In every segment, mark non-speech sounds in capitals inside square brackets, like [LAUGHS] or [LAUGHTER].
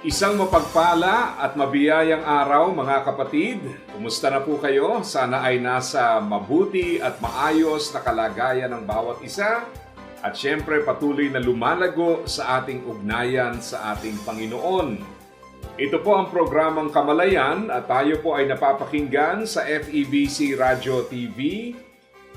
Isang mapagpala at mabiyayang araw mga kapatid. Kumusta na po kayo? Sana ay nasa mabuti at maayos na kalagayan ng bawat isa. At syempre patuloy na lumalago sa ating ugnayan sa ating Panginoon. Ito po ang programang Kamalayan at tayo po ay napapakinggan sa FEBC Radio TV,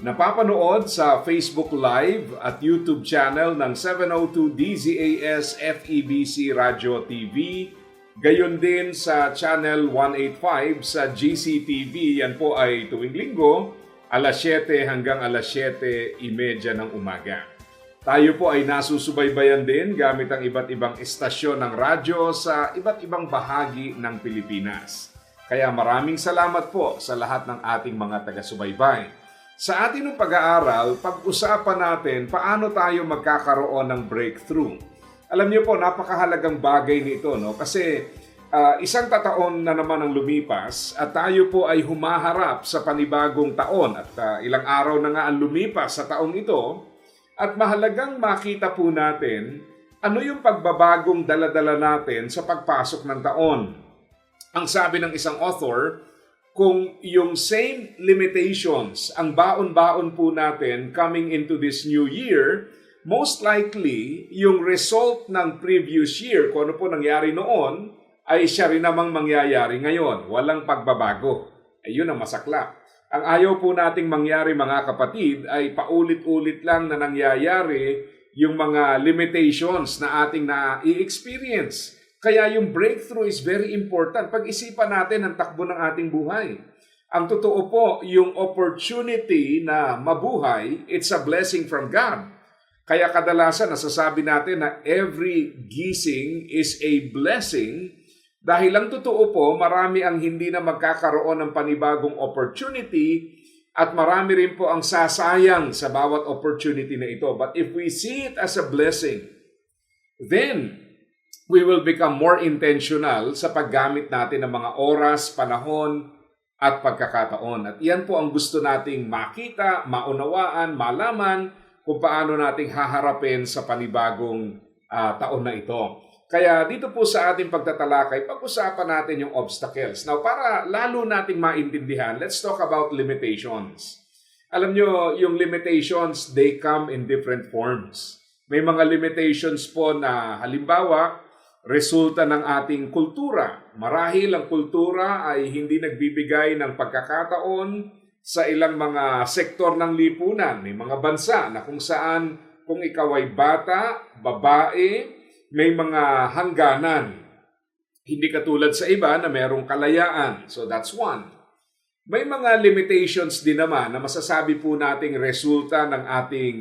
napapanood sa Facebook Live at YouTube channel ng 702 DZAS FEBC Radio TV, gayon din sa channel 185 sa GCTV. Yan po ay tuwing linggo, alas 7 hanggang alas 7.30 ng umaga. Tayo po ay nasusubaybayan din gamit ang iba't ibang estasyon ng radyo sa iba't ibang bahagi ng Pilipinas. Kaya maraming salamat po sa lahat ng ating mga taga-subaybay. Sa ating ng pag-aaral, pag-usapan natin paano tayo magkakaroon ng breakthrough. Alam niyo po, napakahalagang bagay nito no? kasi uh, isang tataon na naman ang lumipas at tayo po ay humaharap sa panibagong taon at uh, ilang araw na nga ang lumipas sa taong ito at mahalagang makita po natin ano yung pagbabagong daladala natin sa pagpasok ng taon. Ang sabi ng isang author, kung yung same limitations ang baon-baon po natin coming into this new year, most likely yung result ng previous year, kung ano po nangyari noon, ay siya rin namang mangyayari ngayon. Walang pagbabago. Ayun ang masaklap. Ang ayaw po nating mangyari mga kapatid ay paulit-ulit lang na nangyayari yung mga limitations na ating na-experience. Kaya yung breakthrough is very important. Pag-isipan natin ang takbo ng ating buhay. Ang totoo po, yung opportunity na mabuhay, it's a blessing from God. Kaya kadalasan nasasabi natin na every gising is a blessing dahil ang totoo po, marami ang hindi na magkakaroon ng panibagong opportunity at marami rin po ang sasayang sa bawat opportunity na ito. But if we see it as a blessing, then we will become more intentional sa paggamit natin ng mga oras, panahon, at pagkakataon. At iyan po ang gusto nating makita, maunawaan, malaman kung paano nating haharapin sa panibagong uh, taon na ito. Kaya dito po sa ating pagtatalakay, pag-usapan natin yung obstacles. Now, para lalo nating maintindihan, let's talk about limitations. Alam nyo, yung limitations, they come in different forms. May mga limitations po na halimbawa, resulta ng ating kultura. Marahil ang kultura ay hindi nagbibigay ng pagkakataon sa ilang mga sektor ng lipunan. May mga bansa na kung saan kung ikaw ay bata, babae, may mga hangganan. Hindi katulad sa iba na merong kalayaan. So that's one. May mga limitations din naman na masasabi po nating resulta ng ating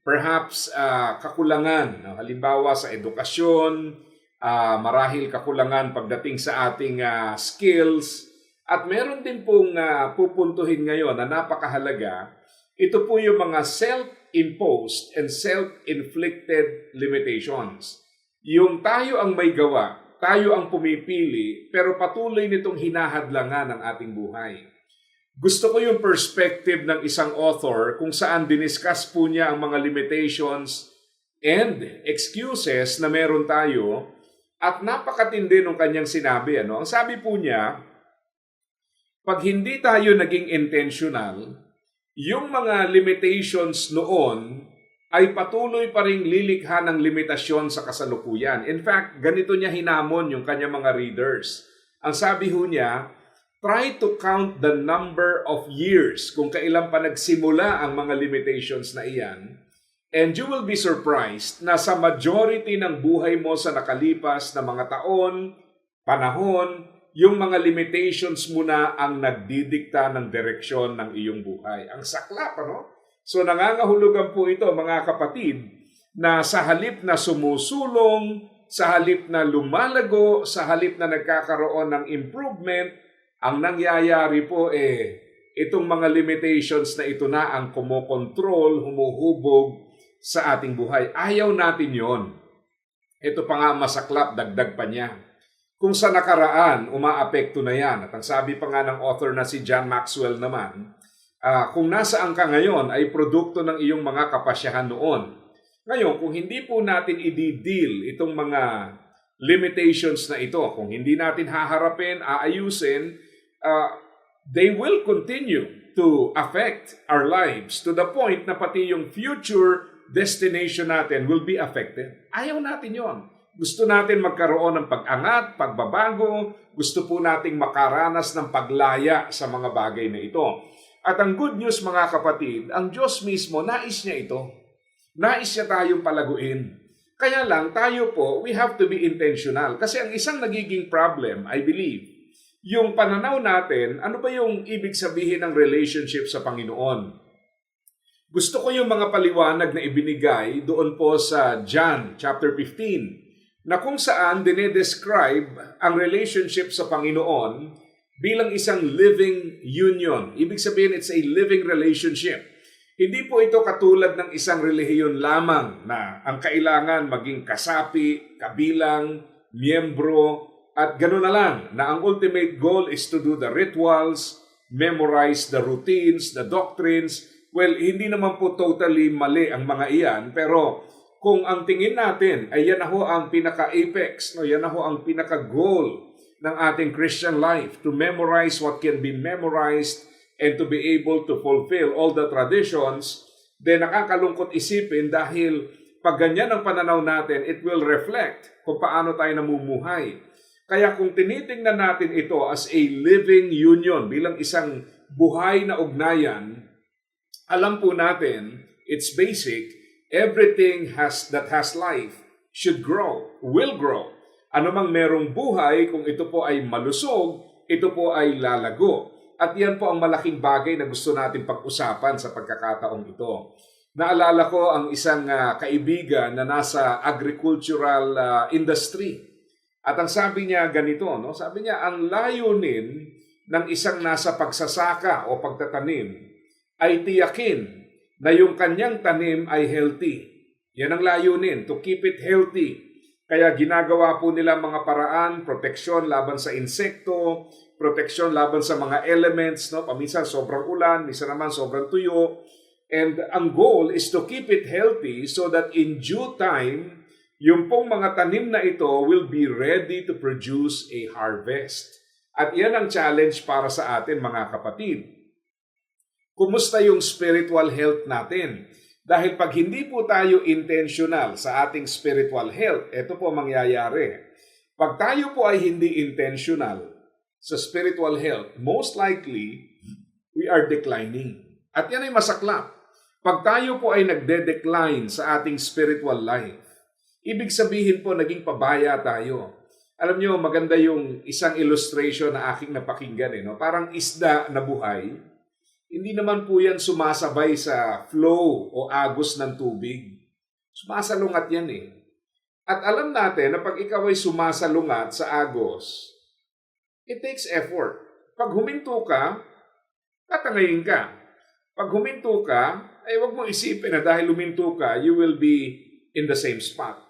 perhaps uh, kakulangan. Halimbawa sa edukasyon, uh, marahil kakulangan pagdating sa ating uh, skills. At meron din pong uh, pupuntuhin ngayon na napakahalaga. Ito po yung mga self-imposed and self-inflicted limitations. Yung tayo ang may gawa, tayo ang pumipili, pero patuloy nitong hinahadlangan ang ating buhay. Gusto ko yung perspective ng isang author kung saan diniscuss po niya ang mga limitations and excuses na meron tayo at napakatindi nung kanyang sinabi. Ano? Ang sabi po niya, pag hindi tayo naging intentional, yung mga limitations noon ay patuloy pa ring lilikha ng limitasyon sa kasalukuyan. In fact, ganito niya hinamon yung kanya mga readers. Ang sabi ho niya, try to count the number of years kung kailan pa nagsimula ang mga limitations na iyan. And you will be surprised na sa majority ng buhay mo sa nakalipas na mga taon, panahon, yung mga limitations mo na ang nagdidikta ng direksyon ng iyong buhay. Ang saklap, ano? So nangangahulugan po ito mga kapatid na sa halip na sumusulong sa halip na lumalago, sa halip na nagkakaroon ng improvement, ang nangyayari po eh, itong mga limitations na ito na ang kumokontrol, humuhubog sa ating buhay. Ayaw natin yon. Ito pa nga masaklap, dagdag pa niya. Kung sa nakaraan, umaapekto na yan. At ang sabi pa nga ng author na si John Maxwell naman, ah, kung nasaan ka ngayon ay produkto ng iyong mga kapasyahan noon. Ngayon, kung hindi po natin i-deal itong mga limitations na ito, kung hindi natin haharapin, aayusin, uh, they will continue to affect our lives to the point na pati yung future destination natin will be affected. Ayaw natin yon. Gusto natin magkaroon ng pag-angat, pagbabago, gusto po nating makaranas ng paglaya sa mga bagay na ito. At ang good news mga kapatid, ang Diyos mismo, nais niya ito. Nais niya tayong palaguin. Kaya lang tayo po, we have to be intentional. Kasi ang isang nagiging problem, I believe, yung pananaw natin, ano ba yung ibig sabihin ng relationship sa Panginoon? Gusto ko yung mga paliwanag na ibinigay doon po sa John chapter 15 na kung saan dinedescribe ang relationship sa Panginoon bilang isang living union. Ibig sabihin, it's a living relationship. Hindi po ito katulad ng isang relihiyon lamang na ang kailangan maging kasapi, kabilang, miyembro, at gano'n na lang na ang ultimate goal is to do the rituals, memorize the routines, the doctrines. Well, hindi naman po totally mali ang mga iyan, pero kung ang tingin natin ay yan na ho ang pinaka-apex, no? yan na ho ang pinaka-goal ng ating Christian life, to memorize what can be memorized, and to be able to fulfill all the traditions, then nakakalungkot isipin dahil pag ganyan ang pananaw natin, it will reflect kung paano tayo namumuhay. Kaya kung tinitingnan natin ito as a living union bilang isang buhay na ugnayan, alam po natin, it's basic, everything has that has life should grow, will grow. Ano mang merong buhay, kung ito po ay malusog, ito po ay lalago. At yan po ang malaking bagay na gusto natin pag-usapan sa pagkakataong ito. Naalala ko ang isang uh, kaibigan na nasa agricultural uh, industry. At ang sabi niya ganito, no? sabi niya, ang layunin ng isang nasa pagsasaka o pagtatanim ay tiyakin na yung kanyang tanim ay healthy. Yan ang layunin, to keep it healthy. Kaya ginagawa po nila mga paraan, proteksyon laban sa insekto, proteksyon laban sa mga elements, no? Paminsan sobrang ulan, minsan naman sobrang tuyo. And ang goal is to keep it healthy so that in due time, yung pong mga tanim na ito will be ready to produce a harvest. At yan ang challenge para sa atin mga kapatid. Kumusta yung spiritual health natin? Dahil pag hindi po tayo intentional sa ating spiritual health, ito po mangyayari. Pag tayo po ay hindi intentional sa spiritual health, most likely, we are declining. At yan ay masaklap. Pag tayo po ay nagde-decline sa ating spiritual life, ibig sabihin po naging pabaya tayo. Alam nyo, maganda yung isang illustration na aking napakinggan. Eh, no? Parang isda na buhay. Hindi naman po yan sumasabay sa flow o agos ng tubig. Sumasalungat yan eh. At alam natin na pag ikaw ay sumasalungat sa agos, it takes effort. Pag huminto ka, tatangayin ka. Pag huminto ka, ay wag mo isipin na dahil huminto ka, you will be in the same spot.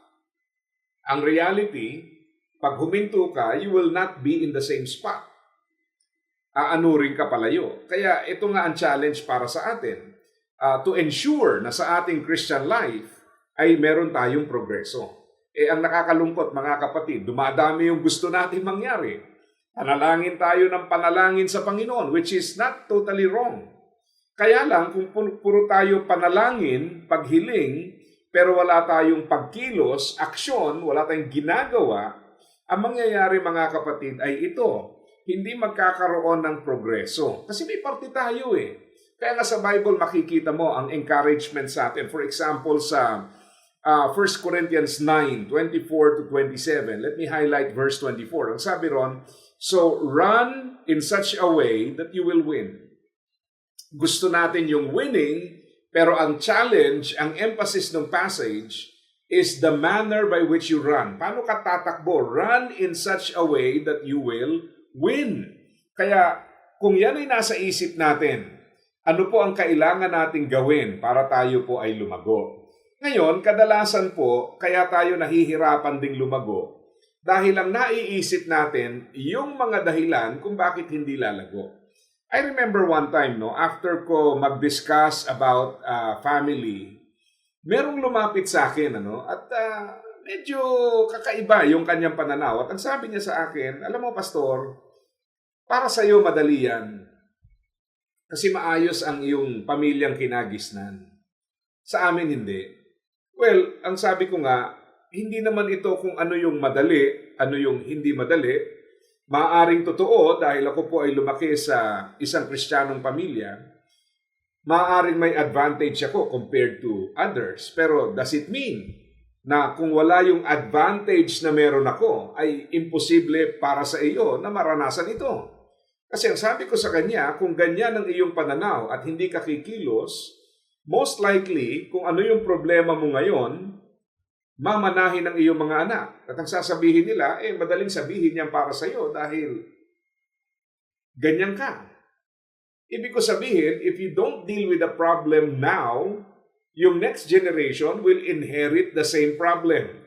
Ang reality, pag huminto ka, you will not be in the same spot. Aanurin ka palayo. Kaya ito nga ang challenge para sa atin. Uh, to ensure na sa ating Christian life ay meron tayong progreso. Eh ang nakakalungkot mga kapatid, dumadami yung gusto natin mangyari. Panalangin tayo ng panalangin sa Panginoon, which is not totally wrong. Kaya lang, kung puro tayo panalangin, paghiling, pero wala tayong pagkilos, aksyon, wala tayong ginagawa, ang mangyayari mga kapatid ay ito, hindi magkakaroon ng progreso. Kasi may parte tayo eh. Kaya nga sa Bible makikita mo ang encouragement sa atin. For example, sa uh, 1 Corinthians 9, 24 to 27. Let me highlight verse 24. Ang sabi ron, So run in such a way that you will win. Gusto natin yung winning, pero ang challenge, ang emphasis ng passage is the manner by which you run. Paano ka tatakbo? Run in such a way that you will win. Kaya kung yan ay nasa isip natin, ano po ang kailangan nating gawin para tayo po ay lumago? Ngayon, kadalasan po, kaya tayo nahihirapan ding lumago dahil lang naiisip natin yung mga dahilan kung bakit hindi lalago. I remember one time, no, after ko mag-discuss about uh, family, merong lumapit sa akin, ano, at uh, medyo kakaiba yung kanyang pananaw. At ang sabi niya sa akin, alam mo, pastor, para sa iyo madali yan. Kasi maayos ang iyong pamilyang kinagisnan. Sa amin hindi. Well, ang sabi ko nga, hindi naman ito kung ano yung madali, ano yung hindi madali. Maaring totoo dahil ako po ay lumaki sa isang kristyanong pamilya. Maaring may advantage ako compared to others. Pero does it mean na kung wala yung advantage na meron ako, ay imposible para sa iyo na maranasan ito? Kasi ang sabi ko sa kanya, kung ganyan ang iyong pananaw at hindi ka kikilos, most likely, kung ano yung problema mo ngayon, mamanahin ng iyong mga anak. At ang sasabihin nila, eh, madaling sabihin yan para sa iyo dahil ganyan ka. Ibig ko sabihin, if you don't deal with the problem now, yung next generation will inherit the same problem.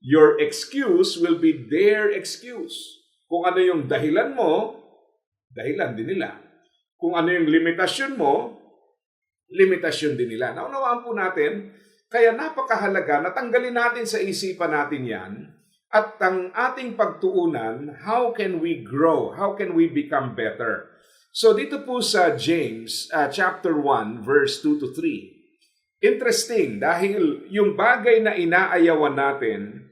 Your excuse will be their excuse. Kung ano yung dahilan mo, dahilan din nila. Kung ano yung limitasyon mo, limitasyon din nila. Naunawaan po natin, kaya napakahalaga na tanggalin natin sa isipan natin yan at ang ating pagtuunan, how can we grow? How can we become better? So dito po sa James uh, chapter 1 verse 2 to 3. Interesting dahil yung bagay na inaayawan natin,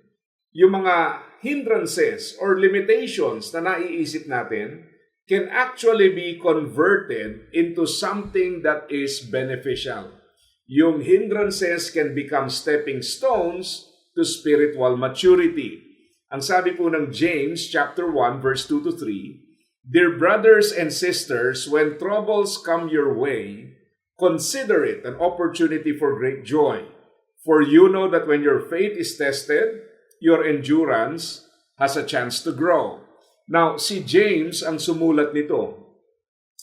yung mga hindrances or limitations na naiisip natin can actually be converted into something that is beneficial. Yung hindrances can become stepping stones to spiritual maturity. Ang sabi po ng James chapter 1 verse 2 to 3, Dear brothers and sisters, when troubles come your way, consider it an opportunity for great joy. For you know that when your faith is tested, your endurance has a chance to grow. Now, si James ang sumulat nito.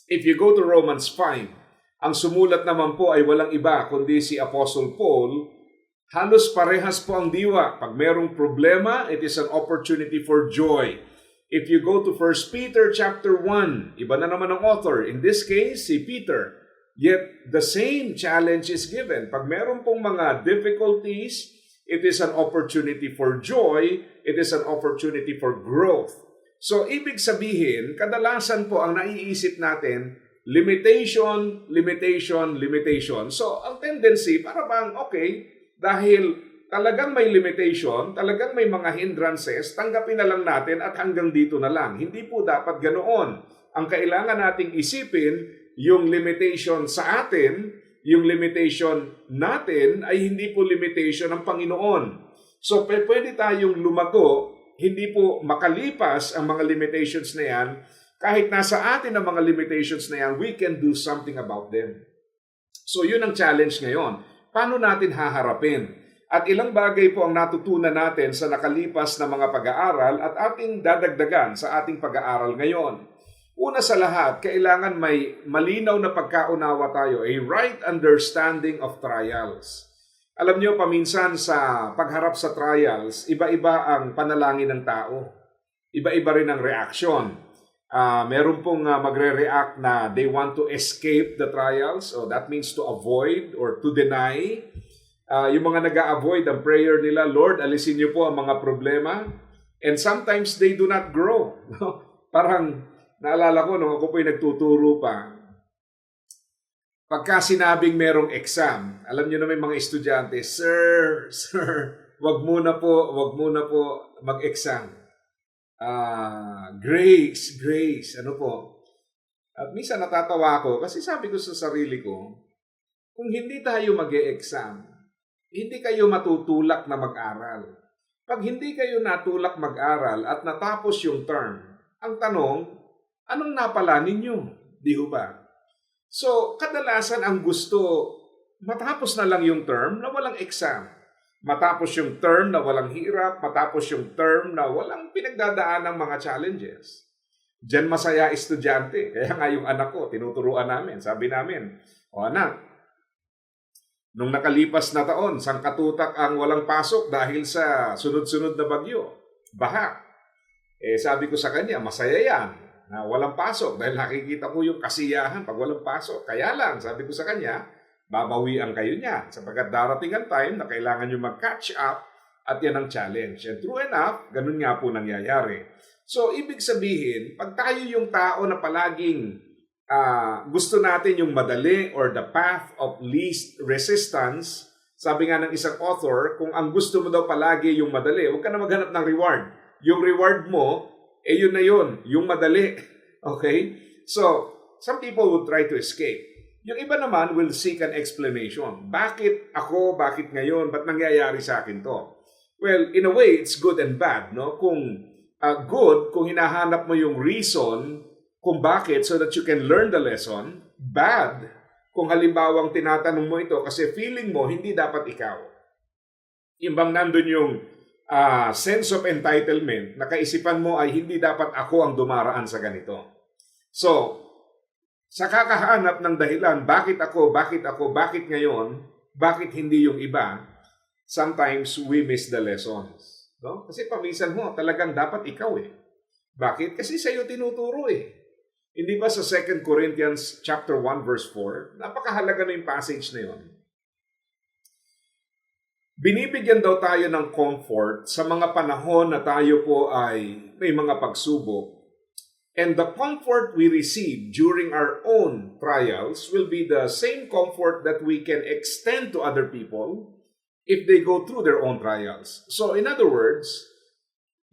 If you go to Romans 5, ang sumulat naman po ay walang iba kundi si Apostle Paul. Halos parehas po ang diwa. Pag merong problema, it is an opportunity for joy. If you go to 1 Peter chapter 1, iba na naman ang author. In this case, si Peter. Yet the same challenge is given. Pag meron pong mga difficulties, it is an opportunity for joy, it is an opportunity for growth. So, ibig sabihin, kadalasan po ang naiisip natin, limitation, limitation, limitation. So, ang tendency, para bang, okay, dahil talagang may limitation, talagang may mga hindrances, tanggapin na lang natin at hanggang dito na lang. Hindi po dapat ganoon. Ang kailangan nating isipin, yung limitation sa atin, yung limitation natin ay hindi po limitation ng Panginoon. So, pwede tayong lumago, hindi po makalipas ang mga limitations na yan. Kahit nasa atin ang mga limitations na yan, we can do something about them. So, yun ang challenge ngayon. Paano natin haharapin? At ilang bagay po ang natutunan natin sa nakalipas na mga pag-aaral at ating dadagdagan sa ating pag-aaral ngayon. Una sa lahat, kailangan may malinaw na pagkaunawa tayo, a right understanding of trials. Alam niyo, paminsan sa pagharap sa trials, iba-iba ang panalangin ng tao. Iba-iba rin ang reaction. Uh, meron pong uh, magre-react na they want to escape the trials, so that means to avoid or to deny. Uh, yung mga nag avoid ang prayer nila, Lord, alisin niyo po ang mga problema. And sometimes they do not grow. [LAUGHS] Parang Naalala ko nung ako po'y nagtuturo pa, pagka sinabing merong exam, alam niyo na may mga estudyante, Sir, Sir, wag muna po, wag muna po mag-exam. Ah, grace, grace, ano po. At minsan natatawa ako kasi sabi ko sa sarili ko, kung hindi tayo mag exam hindi kayo matutulak na mag-aral. Pag hindi kayo natulak mag-aral at natapos yung term, ang tanong, anong napala ninyo? Di ba? So, kadalasan ang gusto, matapos na lang yung term na walang exam. Matapos yung term na walang hirap, matapos yung term na walang pinagdadaan ng mga challenges. Diyan masaya estudyante. [LAUGHS] Kaya nga yung anak ko, tinuturuan namin. Sabi namin, o anak, nung nakalipas na taon, sangkatutak ang walang pasok dahil sa sunod-sunod na bagyo. Baha. Eh sabi ko sa kanya, masaya yan na walang pasok dahil nakikita ko yung kasiyahan pag walang pasok. Kaya lang, sabi ko sa kanya, babawian kayo niya sapagkat darating ang time na kailangan nyo mag-catch up at yan ang challenge. And true enough, ganun nga po nangyayari. So, ibig sabihin, pag tayo yung tao na palaging ah, gusto natin yung madali or the path of least resistance, sabi nga ng isang author, kung ang gusto mo daw palagi yung madali, huwag ka na maghanap ng reward. Yung reward mo, eh yun na yun, yung madali. [LAUGHS] Okay? So, some people would try to escape. Yung iba naman will seek an explanation. Bakit ako? Bakit ngayon? Ba't nangyayari sa akin to? Well, in a way, it's good and bad. No? Kung uh, good, kung hinahanap mo yung reason kung bakit so that you can learn the lesson. Bad, kung halimbawang tinatanong mo ito kasi feeling mo hindi dapat ikaw. Imbang nandun yung ah, sense of entitlement, nakaisipan mo ay hindi dapat ako ang dumaraan sa ganito. So, sa kakahanap ng dahilan, bakit ako, bakit ako, bakit ngayon, bakit hindi yung iba, sometimes we miss the lessons. No? Kasi paminsan mo, talagang dapat ikaw eh. Bakit? Kasi sa'yo tinuturo eh. Hindi ba sa 2 Corinthians chapter 1 verse 4, napakahalaga na yung passage na yun. Binibigyan daw tayo ng comfort sa mga panahon na tayo po ay may mga pagsubok And the comfort we receive during our own trials will be the same comfort that we can extend to other people if they go through their own trials. So, in other words,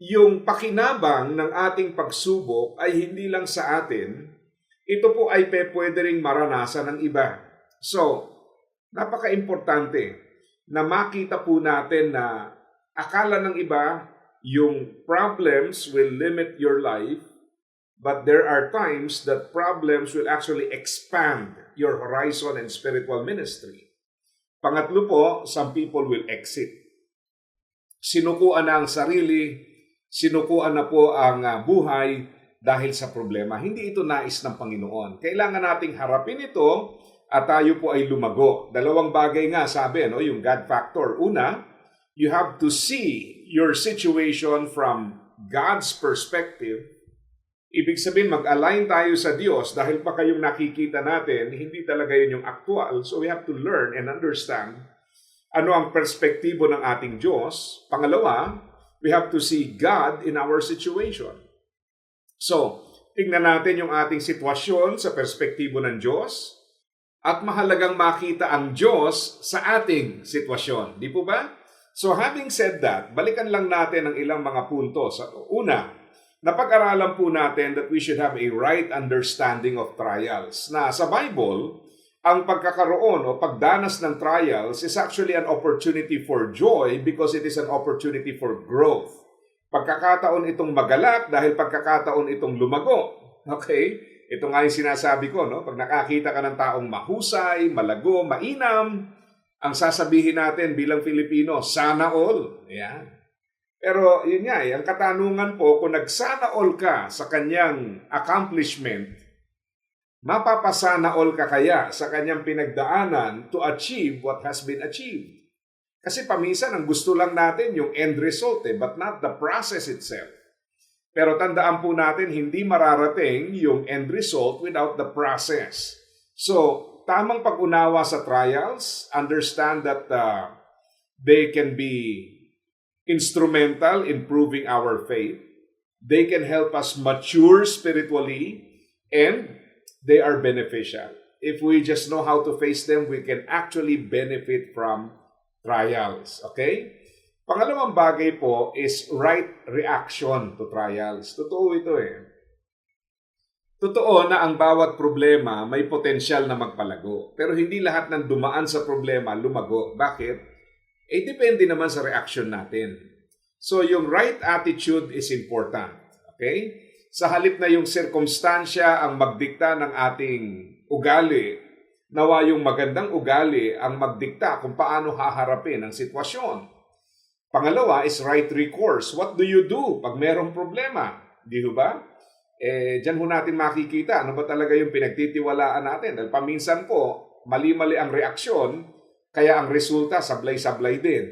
yung pakinabang ng ating pagsubok ay hindi lang sa atin, ito po ay pwede ring maranasan ng iba. So, napaka-importante na makita po natin na akala ng iba yung problems will limit your life But there are times that problems will actually expand your horizon and spiritual ministry. Pangatlo po, some people will exit. Sinukuan na ang sarili, sinukuan na po ang uh, buhay dahil sa problema. Hindi ito nais ng Panginoon. Kailangan nating harapin ito at tayo po ay lumago. Dalawang bagay nga sabi, no, yung God factor. Una, you have to see your situation from God's perspective Ibig sabihin, mag-align tayo sa Diyos dahil pa kayong nakikita natin, hindi talaga yun yung actual. So we have to learn and understand ano ang perspektibo ng ating Diyos. Pangalawa, we have to see God in our situation. So, tingnan natin yung ating sitwasyon sa perspektibo ng Diyos at mahalagang makita ang Diyos sa ating sitwasyon. Di po ba? So having said that, balikan lang natin ang ilang mga puntos. Una, napag-aralan po natin that we should have a right understanding of trials. Na sa Bible, ang pagkakaroon o pagdanas ng trials is actually an opportunity for joy because it is an opportunity for growth. Pagkakataon itong magalak dahil pagkakataon itong lumago. Okay? Ito nga yung sinasabi ko, no? Pag nakakita ka ng taong mahusay, malago, mainam, ang sasabihin natin bilang Filipino, sana all. Ayan. Pero yun nga, eh, ang katanungan po, kung nagsana all ka sa kanyang accomplishment, mapapasana all ka kaya sa kanyang pinagdaanan to achieve what has been achieved? Kasi paminsan, ang gusto lang natin yung end result eh, but not the process itself. Pero tandaan po natin, hindi mararating yung end result without the process. So, tamang pag-unawa sa trials, understand that uh, they can be instrumental in proving our faith. They can help us mature spiritually and they are beneficial. If we just know how to face them, we can actually benefit from trials. Okay? Pangalawang bagay po is right reaction to trials. Totoo ito eh. Totoo na ang bawat problema may potensyal na magpalago. Pero hindi lahat ng dumaan sa problema lumago. Bakit? eh depende naman sa reaction natin. So yung right attitude is important. Okay? Sa halip na yung sirkumstansya ang magdikta ng ating ugali, nawa yung magandang ugali ang magdikta kung paano haharapin ang sitwasyon. Pangalawa is right recourse. What do you do pag merong problema? Di ba? Eh, dyan ho natin makikita ano ba talaga yung pinagtitiwalaan natin. Dahil paminsan po, mali-mali ang reaksyon, kaya ang resulta sablay-sablay din.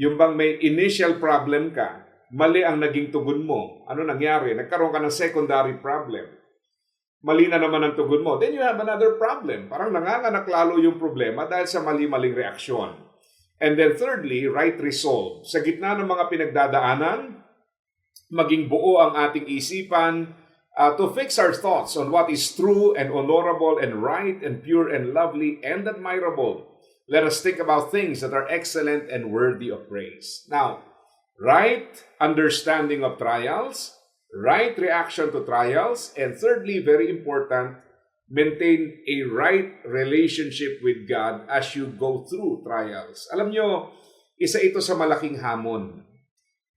Yung bang may initial problem ka, mali ang naging tugon mo. Ano nangyari? Nagkaroon ka ng secondary problem. Mali na naman ang tugon mo. Then you have another problem. Parang nanganganak lalo yung problema dahil sa mali-maling reaksyon. And then thirdly, right resolve. Sa gitna ng mga pinagdadaanan, maging buo ang ating isipan uh, to fix our thoughts on what is true and honorable and right and pure and lovely and admirable. Let us think about things that are excellent and worthy of praise. Now, right understanding of trials, right reaction to trials, and thirdly, very important, maintain a right relationship with God as you go through trials. Alam nyo, isa ito sa malaking hamon.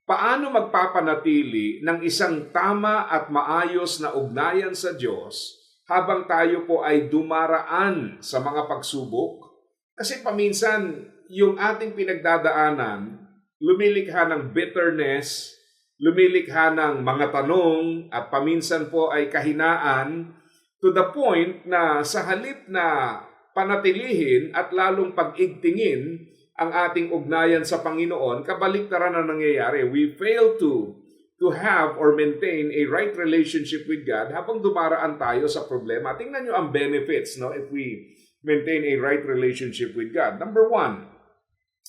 Paano magpapanatili ng isang tama at maayos na ugnayan sa Diyos habang tayo po ay dumaraan sa mga pagsubok? Kasi paminsan, yung ating pinagdadaanan, lumilikha ng bitterness, lumilikha ng mga tanong, at paminsan po ay kahinaan to the point na sa halip na panatilihin at lalong pag-igtingin ang ating ugnayan sa Panginoon, kabaliktaran ang nangyayari. We fail to to have or maintain a right relationship with God habang dumaraan tayo sa problema. Tingnan nyo ang benefits no, if we maintain a right relationship with God. Number one,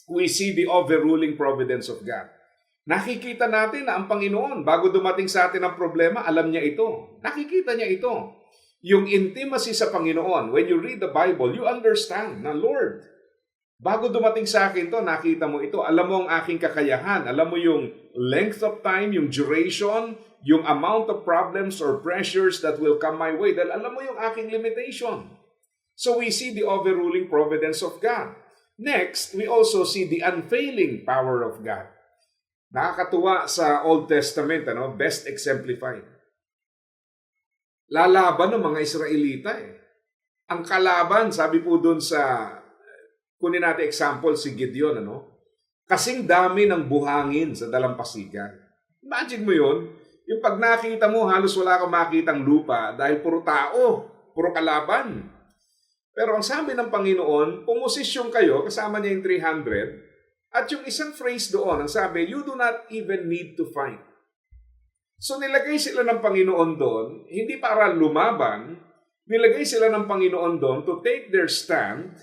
we see the overruling providence of God. Nakikita natin na ang Panginoon, bago dumating sa atin ang problema, alam niya ito. Nakikita niya ito. Yung intimacy sa Panginoon, when you read the Bible, you understand na, Lord, bago dumating sa akin to, nakita mo ito. Alam mo ang aking kakayahan. Alam mo yung length of time, yung duration, yung amount of problems or pressures that will come my way. Dahil alam mo yung aking limitation. So we see the overruling providence of God. Next, we also see the unfailing power of God. Nakakatuwa sa Old Testament, ano, best exemplified. Lalaban ng mga Israelita eh. Ang kalaban, sabi po doon sa, kunin natin example si Gideon, ano? Kasing dami ng buhangin sa dalampasigan. Imagine mo yun, yung pag nakita mo, halos wala kang makitang lupa dahil puro tao, puro kalaban. Pero ang sabi ng Panginoon, pumosisyon kayo, kasama niya yung 300, at yung isang phrase doon, ang sabi, you do not even need to fight. So nilagay sila ng Panginoon doon, hindi para lumaban, nilagay sila ng Panginoon doon to take their stand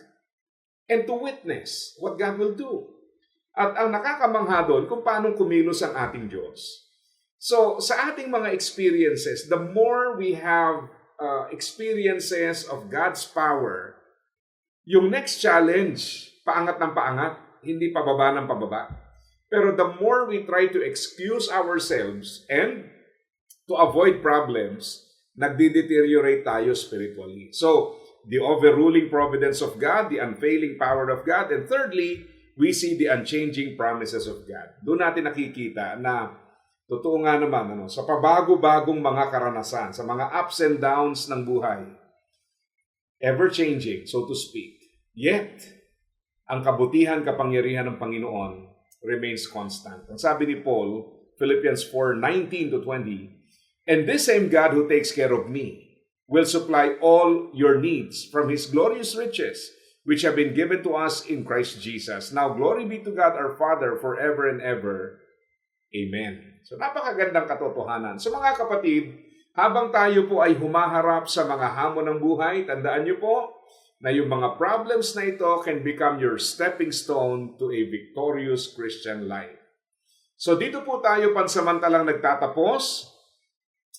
and to witness what God will do. At ang nakakamangha doon kung paano kumilos ang ating Diyos. So sa ating mga experiences, the more we have uh, experiences of God's power, yung next challenge, paangat ng paangat, hindi pababa ng pababa. Pero the more we try to excuse ourselves and to avoid problems, nagdi-deteriorate tayo spiritually. So, the overruling providence of God, the unfailing power of God, and thirdly, we see the unchanging promises of God. Doon natin nakikita na totoo nga naman, ano, sa pabago-bagong mga karanasan, sa mga ups and downs ng buhay, ever-changing, so to speak, yet, ang kabutihan, kapangyarihan ng Panginoon remains constant. Ang sabi ni Paul, Philippians 4:19 to 20, And this same God who takes care of me will supply all your needs from his glorious riches, which have been given to us in Christ Jesus. Now, glory be to God our Father forever and ever. Amen. So, napakagandang katotohanan. So, mga kapatid, habang tayo po ay humaharap sa mga hamon ng buhay, tandaan niyo po na yung mga problems na ito can become your stepping stone to a victorious Christian life. So, dito po tayo pansamantalang nagtatapos.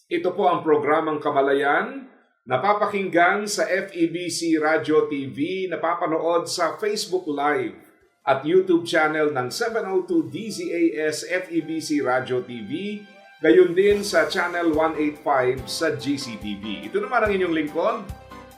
Ito po ang programang Kamalayan, napapakinggan sa FEBC Radio TV, napapanood sa Facebook Live at YouTube channel ng 702 DZAS FEBC Radio TV, gayon din sa channel 185 sa GCTV. Ito naman ang inyong lingkod,